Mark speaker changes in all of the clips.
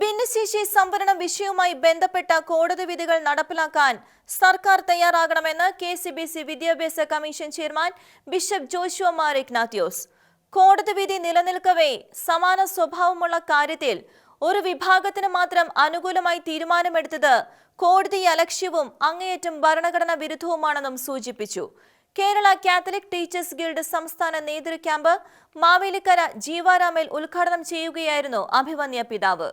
Speaker 1: ഭിന്നശേഷി സംവരണ വിഷയവുമായി ബന്ധപ്പെട്ട കോടതി വിധികൾ നടപ്പിലാക്കാൻ സർക്കാർ തയ്യാറാകണമെന്ന് കെ സി ബി സി വിദ്യാഭ്യാസ commission chairman bishop Joshua Mar Nathios കോടതി വിധി നിലനിൽക്കവേ സമാന സ്വഭാവമുള്ള കാര്യത്തിൽ ഒരു വിഭാഗത്തിന് മാത്രം അനുകൂലമായി തീരുമാനമെടുത്തത് കോടതി അലക്ഷ്യവും അങ്ങേയറ്റം ഭരണഘടനാ വിരുദ്ധവുമാണെന്നും സൂചിപ്പിച്ചു. കേരള കാത്തലിക് ടീച്ചേഴ്സ് ഗിൽഡ് സംസ്ഥാന നേതൃ ക്യാമ്പ് മാവേലിക്കര ജീവാരാമേൽ ഉദ്ഘാടനം ചെയ്യുകയായിരുന്നു അഭിമന്യ പിതാവ്.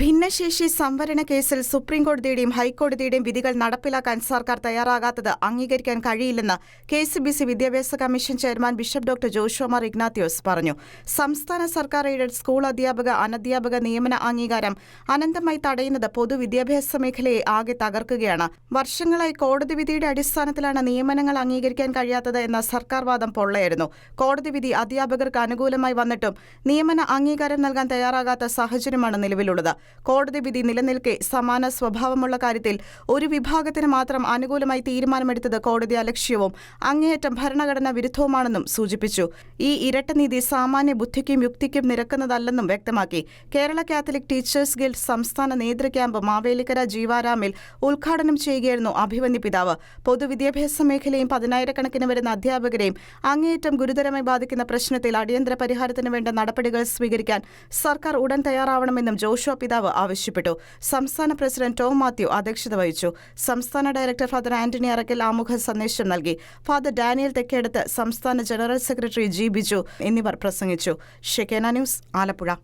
Speaker 2: ഭിന്നശേഷി സംവരണ കേസിൽ സുപ്രീംകോടതിയുടെയും ഹൈക്കോടതിയുടെയും വിധികൾ നടപ്പിലാക്കാൻ സർക്കാർ തയ്യാറാകാത്തത് അംഗീകരിക്കാൻ കഴിയില്ലെന്ന് കെ സി ബി സി വിദ്യാഭ്യാസ commission chairman bishop doctor ജോഷുമാർ Ignatios പറഞ്ഞു. സംസ്ഥാന സർക്കാർ എയ്ഡഡ് സ്കൂൾ അധ്യാപക അനധ്യാപക നിയമന അംഗീകാരം അനന്തമായി തടയുന്നത് പൊതുവിദ്യാഭ്യാസ മേഖലയെ ആകെ തകർക്കുകയാണ്. വർഷങ്ങളായി കോടതി വിധിയുടെ അടിസ്ഥാനത്തിലാണ് നിയമനങ്ങൾ അംഗീകരിക്കാൻ കഴിയാത്തത് എന്ന സർക്കാർ വാദം പൊള്ളയായിരുന്നു. കോടതി വിധി അധ്യാപകർക്ക് അനുകൂലമായി വന്നിട്ടും നിയമന അംഗീകാരം നൽകാൻ തയ്യാറാകാത്ത സാഹചര്യമാണ് നിലവിലുള്ളത്. കോടതി വിധി നിലനിൽക്കെ സമാന സ്വഭാവമുള്ള കാര്യത്തിൽ ഒരു വിഭാഗത്തിന് മാത്രം അനുകൂലമായി തീരുമാനമെടുത്തത് കോടതി അലക്ഷ്യവും അങ്ങേയറ്റം ഭരണഘടനാ വിരുദ്ധവുമാണെന്നും സൂചിപ്പിച്ചു. ഈ ഇരട്ടനീതി സാമാന്യ ബുദ്ധിക്കും യുക്തിക്കും നിരക്കുന്നതല്ലെന്നും വ്യക്തമാക്കി. കേരള കാത്തലിക് ടീച്ചേഴ്സ് ഗിൽഡ് സംസ്ഥാന നേതൃ ക്യാമ്പ് മാവേലിക്കര ജീവാരാമിൽ ഉദ്ഘാടനം ചെയ്യുകയായിരുന്നു അഭിവന്ദി പിതാവ്. പൊതുവിദ്യാഭ്യാസ മേഖലയും പതിനായിരക്കണക്കിന് വരുന്ന അധ്യാപകരെയും അങ്ങേയറ്റം ഗുരുതരമായി ബാധിക്കുന്ന പ്രശ്നത്തിൽ അടിയന്തര പരിഹാരത്തിന് വേണ്ട നടപടികൾ സ്വീകരിക്കാൻ സർക്കാർ ഉടൻ തയ്യാറാവണമെന്നും ജോഷുവ പിതാവ് ആവശ്യപ്പെട്ടു. സംസ്ഥാന പ്രസിഡന്റ് ടോം മാത്യു അധ്യക്ഷത വഹിച്ചു. സംസ്ഥാന ഡയറക്ടർ ഫാദർ ആന്റണി അറക്കൽ ആമുഖ സന്ദേശം നൽകി. ഫാദർ ഡാനിയൽ തെക്കേടത്ത് സംസ്ഥാന ജനറൽ സെക്രട്ടറി ജി ബിജു എന്നിവർ പ്രസംഗിച്ചു. Shekinah News Alappuzha.